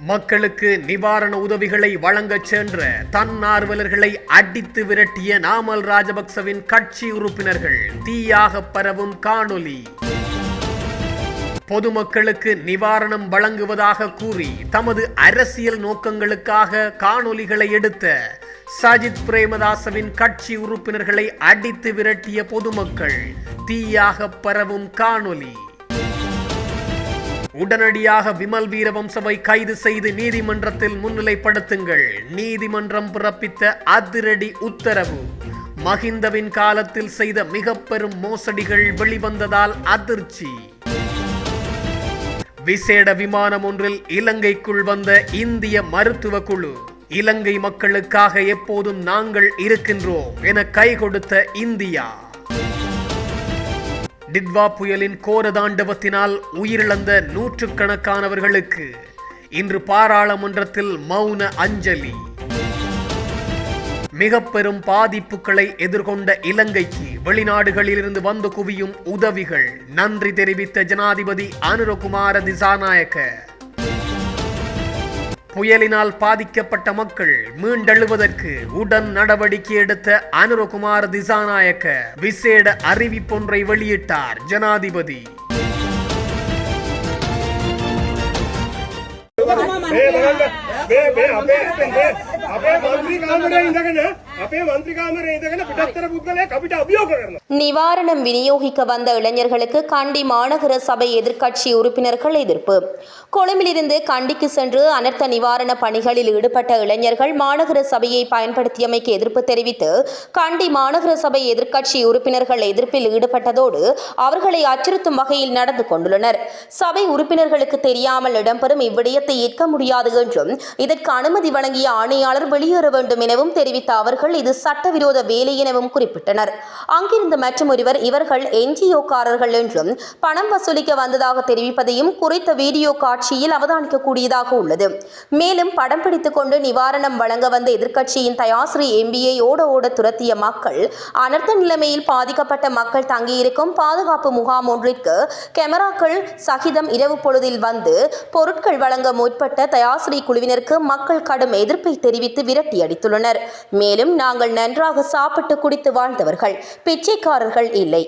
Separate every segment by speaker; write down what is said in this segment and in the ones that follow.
Speaker 1: மக்களுக்கு நிவாரண உதவிகளை வழங்க சென்ற தன்னார்வலர்களை அடித்து விரட்டிய நாமல் ராஜபக்சவின் கட்சி உறுப்பினர்கள் தீயாக பரவும் காணொளி. பொதுமக்களுக்கு நிவாரணம் வழங்குவதாக கூறி தமது அரசியல் நோக்கங்களுக்காக காணொலிகளை எடுத்த சஜித் பிரேமதாசவின் கட்சி உறுப்பினர்களை அடித்து விரட்டிய பொதுமக்கள் தீயாக பரவும் காணொலி உடனடியாக விமல் வீரவம்சவை கைது செய்து நீதிமன்றத்தில் முன்னிலைப்படுத்துங்கள். நீதிமன்றம் பிறப்பித்த அதிரடி உத்தரவு. மஹிந்தவின் காலத்தில் செய்த மிக பெரும் மோசடிகள் வெளிவந்ததால் அதிர்ச்சி. விசேட விமானம் ஒன்றில் இலங்கைக்குள் வந்த இந்திய மருத்துவ குழு. இலங்கை மக்களுக்காக எப்போதும் நாங்கள் இருக்கின்றோம் என கை கொடுத்த இந்தியா. டிட்வா புயலின் கோரதாண்டவத்தினால் உயிரிழந்த நூற்றுக்கணக்கானவர்களுக்கு இன்று பாராளுமன்றத்தில் மௌன அஞ்சலி. மிக பெரும் பாதிப்புகளை எதிர்கொண்ட இலங்கைக்கு வெளிநாடுகளிலிருந்து வந்து குவியும் உதவிகள். நன்றி தெரிவித்த ஜனாதிபதி அனுரகுமார திசாநாயக்க. புயலினால் பாதிக்கப்பட்ட மக்கள் மீண்டெழுவதற்கு உடன் நடவடிக்கை எடுத்த அனுரகுமார் திசாநாயக்க விசேட அறிவிப்பொன்றை வெளியிட்டார் ஜனாதிபதி
Speaker 2: அபே அபே அபே அபே
Speaker 3: நிவாரணம் விநியோகிக்க வந்த இளைஞர்களுக்கு கண்டி மாநகர சபை எதிர்க்கட்சி உறுப்பினர்கள் எதிர்ப்பு. கொழும்பிலிருந்து கண்டிக்கு சென்று அனர்த்த நிவாரண பணிகளில் ஈடுபட்ட இளைஞர்கள் மாநகர சபையை பயன்படுத்தியமைக்கு எதிர்ப்பு தெரிவித்து கண்டி மாநகர சபை எதிர்க்கட்சி உறுப்பினர்கள் எதிர்ப்பில் ஈடுபட்டதோடு அவர்களை அச்சுறுத்தும் வகையில் நடந்து கொண்டுள்ளனர். சபை உறுப்பினர்களுக்கு தெரியாமல் இடம்பெறும் இவ்விடயத்தை ஏற்க முடியாது என்றும் இதற்கு அனுமதி வழங்கிய ஆணையாளர் வெளியேற வேண்டும் எனவும் தெரிவித்த அவர்கள் இது சட்டவிரோத வேலை எனவும் குறிப்பிட்டனர். அங்கிருந்த மற்றும் ஒருவர் இவர்கள் என்ஜிஓக்காரர்கள் என்றும் பணம் வசூலிக்க வந்ததாக தெரிவிப்பதையும் குறித்த வீடியோ காட்சியில் அவதானிக்கக்கூடியதாக உள்ளது. மேலும் படம் பிடித்துக் கொண்டு நிவாரணம் வழங்க வந்த எதிர்க்கட்சியின் தயாஸ்ரீ எம்பியை ஓட ஓட துரத்திய மக்கள் அனர்த்த நிலைமையில் பாதிக்கப்பட்ட மக்கள் தங்கியிருக்கும் பாதுகாப்பு முகாம் ஒன்றிற்கு கேமராக்கள் சகிதம் இரவு பொழுதில் வந்து பொருட்கள் வழங்க முற்பட்ட தயாஸ்ரீ குழுவினருக்கு மக்கள் கடும் எதிர்ப்பை தெரிவித்து விரட்டி அடித்துள்ளனர் மேலும் நாங்கள் நன்றாக சாப்பிட்டு குடித்து வாழ்ந்தவர்கள். பிச்சைக்காரர்கள் இல்லை.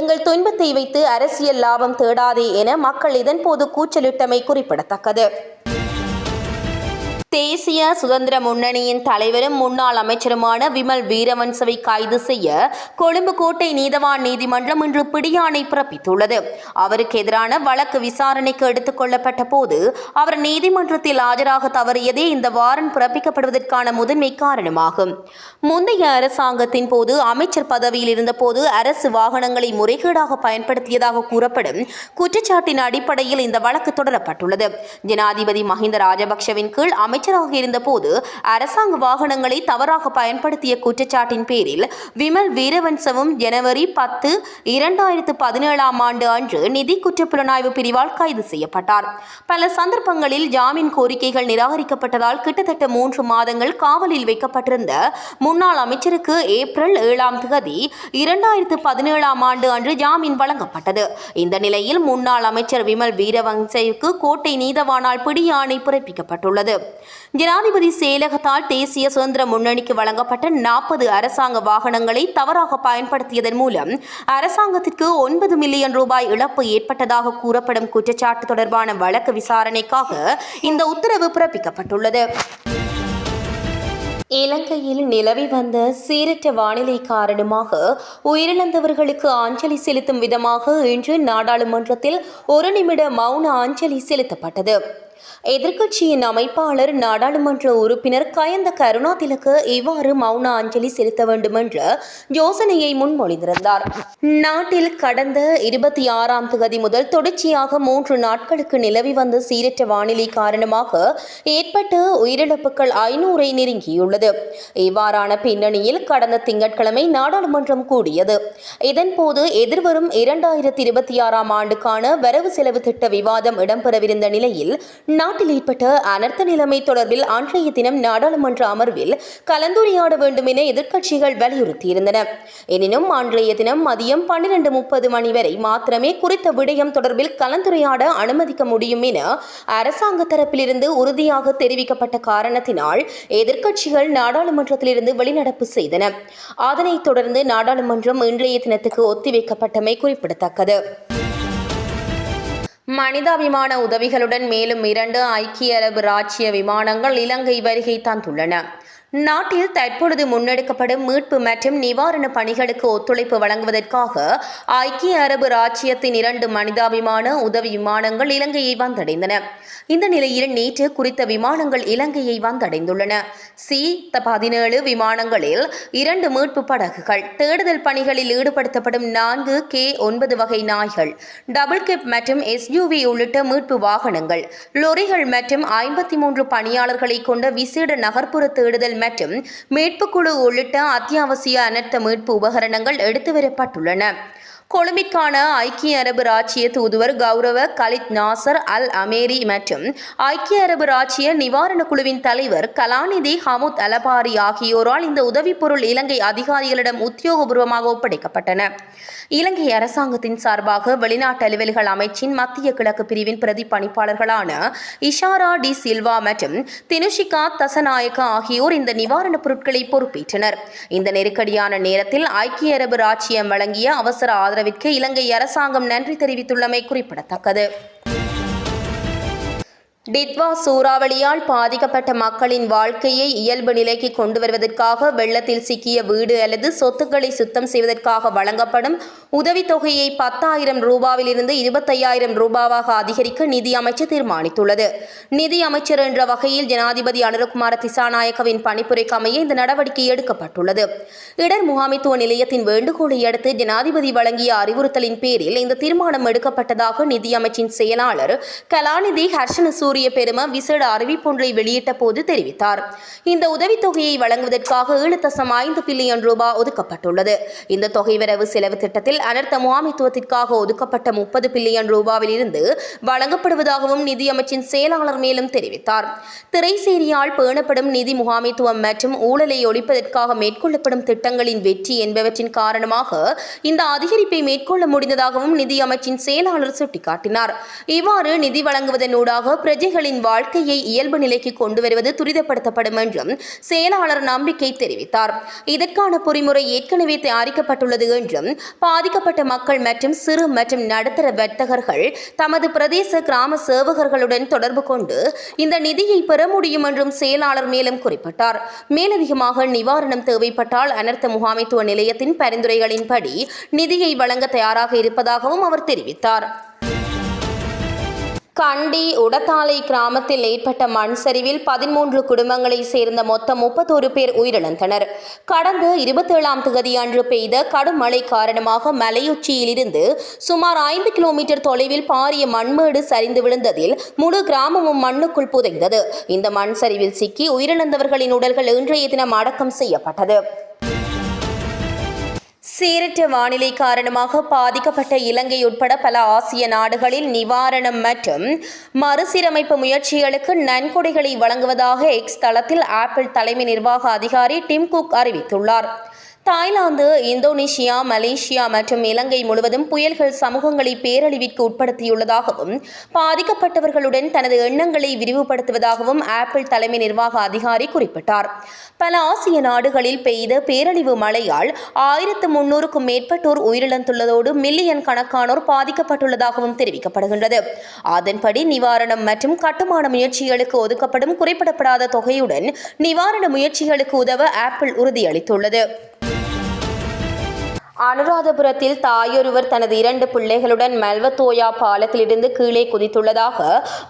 Speaker 3: எங்கள் துன்பத்தை வைத்து அரசியல் லாபம் தேடாதே என மக்கள் இதன்போது கூச்சலிட்டமை குறிப்பிடத்தக்கது. தேசிய சுதந்திர முன்னணியின் தலைவரும் முன்னாள் அமைச்சருமான விமல் வீரவன்சவை கைது செய்ய கொழும்பு கோட்டை நீதவான் நீதிமன்றம் இன்று பிடியாணை பிறப்பித்துள்ளது. அவருக்கு எதிரான வழக்கு விசாரணைக்கு எடுத்துக் கொள்ளப்பட்ட போது அவர் நீதிமன்றத்தில் ஆஜராக தவறியதே இந்த வாரண்ட் பிறப்பிக்கப்படுவதற்கான முதன்மை காரணமாகும். முந்தைய அரசாங்கத்தின் போது அமைச்சர் பதவியில் இருந்தபோது அரசு வாகனங்களை முறைகேடாக பயன்படுத்தியதாக கூறப்படும் குற்றச்சாட்டின் அடிப்படையில் இந்த வழக்கு தொடரப்பட்டுள்ளது. ஜனாதிபதி மஹிந்த ராஜபக்ஷவின் கீழ் அமைச்சராக இருந்தபோது அரசாங்க வாகனங்களை தவறாக பயன்படுத்திய குற்றச்சாட்டின் பேரில் விமல் வீரவன்சவும் ஜனவரி பத்து இரண்டாயிரத்து பதினேழாம் ஆண்டு அன்று நிதி குற்ற புலனாய்வு பிரிவால் கைது செய்யப்பட்டார். பல சந்தர்ப்பங்களில் ஜாமீன் கோரிக்கைகள் நிராகரிக்கப்பட்டதால் கிட்டத்தட்ட மூன்று மாதங்கள் காவலில் வைக்கப்பட்டிருந்த முன்னாள் அமைச்சருக்கு ஏப்ரல் ஏழாம் தேதி இரண்டாயிரத்து பதினேழாம் ஆண்டு அன்று ஜாமீன் வழங்கப்பட்டது. இந்த நிலையில் முன்னாள் அமைச்சர் விமல் வீரவன்சைக்கு கோட்டை நீதவானால் பிடியாணை பிறப்பிக்கப்பட்டுள்ளது. ஜனாதிபதி செயலகத்தால் தேசிய சுதந்திர முன்னணிக்கு வழங்கப்பட்ட நாற்பது அரசாங்க வாகனங்களை தவறாக பயன்படுத்தியதன் மூலம் அரசாங்கத்திற்கு ஒன்பது மில்லியன் ரூபாய் இழப்பு ஏற்பட்டதாக கூறப்படும் குற்றச்சாட்டு தொடர்பான வழக்கு விசாரணைக்காக இந்த உத்தரவு பிறப்பிக்கப்பட்டுள்ளது. இலங்கையில் நிலவி வந்த சீரற்ற வானிலை காரணமாக உயிரிழந்தவர்களுக்கு அஞ்சலி செலுத்தும் விதமாக இன்று நாடாளுமன்றத்தில் ஒரு நிமிட மௌன அஞ்சலி செலுத்தப்பட்டது. எதிர்க்கட்சியின் அமைப்பாளர் நாடாளுமன்ற உறுப்பினர் கயந்த கருணாதிலக்கு இவ்வாறு மௌன அஞ்சலி செலுத்த வேண்டும் என்ற யோசனையை முன்மொழிந்திருந்தார். நாட்டில் கடந்த இருபத்தி ஆறாம் தேதி முதல் தொடர்ச்சியாக மூன்று நாட்களுக்கு நிலவி வந்த சீரற்ற வானிலை காரணமாக ஏற்பட்ட உயிரிழப்புகள் ஐநூறை நெருங்கியுள்ளது. இவ்வாறான பின்னணியில் கடந்த திங்கட்கிழமை நாடாளுமன்றம் கூடியது. இதன்போது எதிர்வரும் இரண்டாயிரத்தி இருபத்தி ஆறாம் ஆண்டுக்கான வரவு செலவு திட்ட விவாதம் இடம்பெறவிருந்த நிலையில் நாட்டில் ஏற்பட்ட அனர்த்த நிலைமை தொடர்பில் அன்றைய தினம் நாடாளுமன்ற அமர்வில் கலந்துரையாட வேண்டும் என எதிர்க்கட்சிகள் வலியுறுத்தியிருந்தன. எனினும் அன்றைய தினம் மதியம் பன்னிரண்டு முப்பது மணி வரை மாத்திரமே குறித்த விடயம் தொடர்பில் கலந்துரையாட அனுமதிக்க முடியும் என அரசாங்க தரப்பிலிருந்து உறுதியாக தெரிவிக்கப்பட்ட காரணத்தினால் எதிர்க்கட்சிகள் நாடாளுமன்றத்திலிருந்து வெளிநடப்பு செய்தன. அதனைத் தொடர்ந்து நாடாளுமன்றம் இன்றைய தினத்துக்கு ஒத்திவைக்கப்பட்டமை குறிப்பிடத்தக்கது. மனிதாபிமான உதவிகளுடன் மேலும் இரண்டு ஐக்கிய அரபு ராச்சிய விமானங்கள் இலங்கை வருகை தந்துள்ளன. நாட்டில் தற்பொழுது முன்னெடுக்கப்படும் மீட்பு மற்றும் நிவாரண பணிகளுக்கு ஒத்துழைப்பு வழங்குவதற்காக ஐக்கிய அரபு ராச்சியத்தின் இரண்டு மனிதாபிமான உதவி விமானங்கள் இலங்கையை வந்தடைந்தன. இந்த நிலையில் நேற்று குறித்த விமானங்கள் இலங்கையை வந்தடைந்துள்ளன. சி பதினேழு விமானங்களில் இரண்டு மீட்பு படகுகள் தேடுதல் பணிகளில் ஈடுபடுத்தப்படும் நான்கு கே ஒன்பது வகை நாய்கள் டபுள் கேப் மற்றும் எஸ்யூவி உள்ளிட்ட மீட்பு வாகனங்கள் லொரிகள் மற்றும் ஐம்பத்தி மூன்று பணியாளர்களை கொண்ட விசேட நகர்ப்புற தேடுதல் மற்றும் மீட்புக்குழு உள்ளிட்ட அத்தியாவசிய அனர்த்த மீட்பு உபகரணங்கள் எடுத்து வரப்பட்டுள்ளன கொழும்பிற்கான ஐக்கிய அரபு ராச்சிய தூதுவர் கௌரவ கலித் நாசர் அல் அமேரி மற்றும் ஐக்கிய அரபு ராச்சிய நிவாரண குழுவின் தலைவர் கலாநிதி ஹமுத் அலபாரி ஆகியோரால் இந்த உதவிப்பொருள் இலங்கை அதிகாரிகளிடம் உத்தியோகபூர்வமாக ஒப்படைக்கப்பட்டன. இலங்கை அரசாங்கத்தின் சார்பாக வெளிநாட்டு அலுவல்கள் அமைச்சின் மத்திய கிழக்கு பிரிவின் பிரதி பணிப்பாளர்களான இஷாரா டி சில்வா மற்றும் தினுஷிகா தசநாயக்கா ஆகியோர் இந்த நிவாரணப் பொருட்களை பொறுப்பேற்றனர். இந்த நெருக்கடியான நேரத்தில் ஐக்கிய அரபு ராச்சியம் வழங்கிய அவசர ஆதரவு ஆதரவிற்கு இலங்கை அரசாங்கம் நன்றி தெரிவித்துள்ளமை குறிப்பிடத்தக்கது. டித்வா சூறாவளியால் பாதிக்கப்பட்ட மக்களின் வாழ்க்கையை இயல்பு நிலைக்கு கொண்டு வருவதற்காக வெள்ளத்தில் சிக்கிய வீடு அல்லது சொத்துக்களை சுத்தம் செய்வதற்காக வழங்கப்படும் உதவித்தொகையை பத்தாயிரம் ரூபாவிலிருந்து இருபத்தையாயிரம் ரூபாவாக அதிகரிக்க நிதி அமைச்சர் தீர்மானித்துள்ளது. நிதி அமைச்சர் என்ற வகையில் ஜனாதிபதி அனுரகுமார திசாநாயக்கவின் பணிப்புரைக்கு அமைய இந்த நடவடிக்கை எடுக்கப்பட்டுள்ளது. இடர் முகாமைத்துவ நிலையத்தின் வேண்டுகோளை அடுத்து ஜனாதிபதி வழங்கிய அறிவுறுத்தலின் பேரில் இந்த தீர்மானம் எடுக்கப்பட்டதாக நிதி அமைச்சின் செயலாளர் கலாநிதி ஹர்ஷன சூரிய பெருமா விசேட அறிவிப்பொன்றை வெளியிட்ட போது தெரிவித்தார். இந்த உதவித்தொகையை வழங்குவதற்காக ஏழு தசம் ஐந்து பில்லியன் ரூபாய் ஒதுக்கப்பட்டுள்ளது. இந்த தொகை வரவு செலவு திட்டத்தில் அனர்த்த முகாமைத்துவத்திற்காக ஒதுக்கப்பட்ட முப்பது பில்லியன் ரூபாவில் இருந்து வழங்கப்படுவதாகவும் நிதியமைச்சின் செயலாளர் மேலும் தெரிவித்தார். திரைசேரியால் பேணப்படும் நிதி முகாமைத்துவம் மற்றும் ஊழலை ஒழிப்பதற்காக மேற்கொள்ளப்படும் திட்டங்களின் வெற்றி என்பவற்றின் காரணமாக இந்த அதிகரிப்பை மேற்கொள்ள முடிந்ததாகவும் நிதியமைச்சின் செயலாளர் சுட்டிக்காட்டினார். இவ்வாறு நிதி வழங்குவதனூடாக பிரஜைகளின் வாழ்க்கையை இயல்பு நிலைக்கு கொண்டு வருவது துரிதப்படுத்தப்படும் என்றும் செயலாளர் நம்பிக்கை தெரிவித்தார். இதற்கான பொறிமுறை ஏற்கனவே தயாரிக்கப்பட்டுள்ளது என்றும் பாதிக்கப்பட்ட மக்கள் மற்றும் சிறு மற்றும் நடுத்தர வர்த்தகர்கள் தமது பிரதேச கிராம சேவகர்களுடன் தொடர்பு கொண்டு இந்த நிதியை பெற முடியும் என்றும் செயலாளர் மேலும் குறிப்பிட்டார். மேலதிகமாக நிவாரணம் தேவைப்பட்டால் அனர்த்த முகாமைத்துவ நிலையத்தின் பரிந்துரைகளின்படி நிதியை வழங்க தயாராக இருப்பதாகவும் அவர் தெரிவித்தார். கண்டி உடத்தாலை கிராமத்தில் ஏற்பட்ட மண் சரிவில் பதிமூன்று குடும்பங்களைச் சேர்ந்த மொத்தம் முப்பத்தோரு பேர் உயிரிழந்தனர். கடந்த இருபத்தேழாம் தேதி அன்று பெய்த கடும் மழை காரணமாக மலையுச்சியிலிருந்து சுமார் ஐந்து கிலோமீட்டர் தொலைவில் பாரிய மண்மேடு சரிந்து விழுந்ததில் முழு கிராமமும் மண்ணுக்குள் புதைந்தது. இந்த மண் சரிவில் சிக்கி உயிரிழந்தவர்களின் உடல்கள் இன்றைய தினம் அடக்கம் செய்யப்பட்டது. சீரற்ற வானிலை காரணமாக பாதிக்கப்பட்ட இலங்கை உட்பட பல ஆசிய நாடுகளில் நிவாரணம் மற்றும் மறுசீரமைப்பு முயற்சிகளுக்கு நன்கொடைகளை வழங்குவதாக எக்ஸ் தளத்தில் ஆப்பிள் தலைமை நிர்வாக அதிகாரி டிம் குக் அறிவித்துள்ளார். தாய்லாந்து இந்தோனேஷியா மலேசியா மற்றும் இலங்கை முழுவதும் புயல்கள் சமூகங்களை பேரழிவிற்கு உட்படுத்தியுள்ளதாகவும் பாதிக்கப்பட்டவர்களுடன் தனது எண்ணங்களை விரிவுபடுத்துவதாகவும் ஆப்பிள் தலைமை நிர்வாக அதிகாரி குறிப்பிட்டார். பல ஆசிய நாடுகளில் பெய்த பேரழிவு மழையால் ஆயிரத்து முன்னூறுக்கும் மேற்பட்டோர் உயிரிழந்துள்ளதோடு மில்லியன் கணக்கானோர் பாதிக்கப்பட்டுள்ளதாகவும் தெரிவிக்கப்படுகின்றது. அதன்படி நிவாரணம் மற்றும் கட்டுமான முயற்சிகளுக்கு ஒதுக்கப்படும் குறிப்பிடப்படாத தொகையுடன் நிவாரண முயற்சிகளுக்கு உதவ ஆப்பிள் உறுதியளித்துள்ளது. அனுராதபுரத்தில் தாயொருவர் தனது இரண்டு பிள்ளைகளுடன் மெல்வத்தோயா பாலத்திலிருந்து கீழே குதித்துள்ளதாக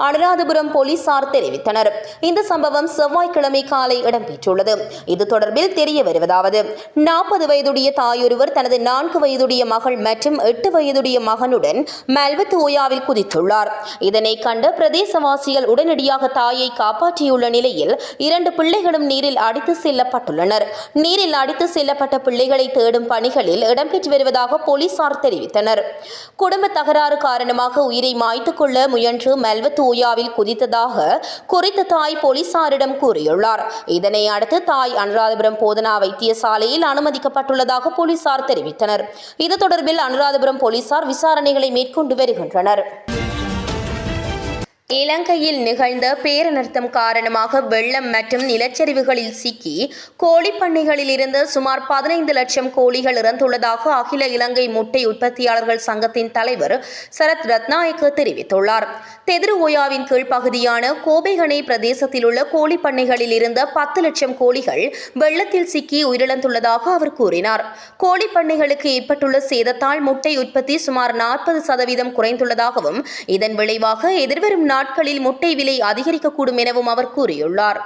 Speaker 3: அனுராதபுரம் போலீசார் தெரிவித்தனர். இந்த சம்பவம் செவ்வாய்க்கிழமை காலை இடம்பெற்றுள்ளது. இது தொடர்பில் தெரிய வருவதாவது நாற்பது வயதுடைய தாயொருவர் தனது நான்கு வயதுடைய மகள் மற்றும் எட்டு வயதுடைய மகனுடன் மெல்வத்தோயாவில் குதித்துள்ளார். இதனை கண்டு பிரதேசவாசிகள் உடனடியாக தாயை காப்பாற்றியுள்ள நிலையில் இரண்டு பிள்ளைகளும் நீரில் அடித்து செல்லப்பட்டுள்ளனர். நீரில் அடித்து செல்லப்பட்ட பிள்ளைகளை தேடும் பணிகளில் இடம்பெற்று வருவதாக போலீசார் தெரிவித்தனர். குடும்ப தகராறு காரணமாக உயிரை மாய்த்துக் கொள்ள முயன்று மெல்வத் ஓயாவில் குதித்ததாக குறித்த தாய் போலீசாரிடம் கூறியுள்ளார். இதனை அடுத்து தாய் அனுராதபுரம் போதனா வைத்தியசாலையில் அனுமதிக்கப்பட்டுள்ளதாக போலீசார் தெரிவித்தனர். இது தொடர்பில் அனுராதபுரம் போலீசார் விசாரணைகளை மேற்கொண்டு வருகின்றனர். இலங்கையில் நிகழ்ந்த பேரனர்த்தம் காரணமாக வெள்ளம் மற்றும் நிலச்சரிவுகளில் சிக்கி கோழிப்பண்ணைகளில் இருந்து சுமார் பதினைந்து லட்சம் கோழிகள் இறந்துள்ளதாக அகில இலங்கை முட்டை உற்பத்தியாளர்கள் சங்கத்தின் தலைவர் சரத் ரத்நாயக்கு தெரிவித்துள்ளார். தெதிரு ஓயாவின் கீழ் பகுதியான கோபைகனை பிரதேசத்தில் உள்ள கோழிப்பண்ணைகளில் இருந்த பத்து லட்சம் கோழிகள் வெள்ளத்தில் சிக்கி உயிரிழந்துள்ளதாக அவர் கூறினார். கோழிப்பண்ணைகளுக்கு ஏற்பட்டுள்ள சேதத்தால் முட்டை உற்பத்தி சுமார் நாற்பது சதவீதம் குறைந்துள்ளதாகவும் இதன் விளைவாக எதிர்வரும் நாள் நாட்களில் முட்டை விலை அதிகரிக்கக்கூடும் எனவும் அவர் கூறியுள்ளார்.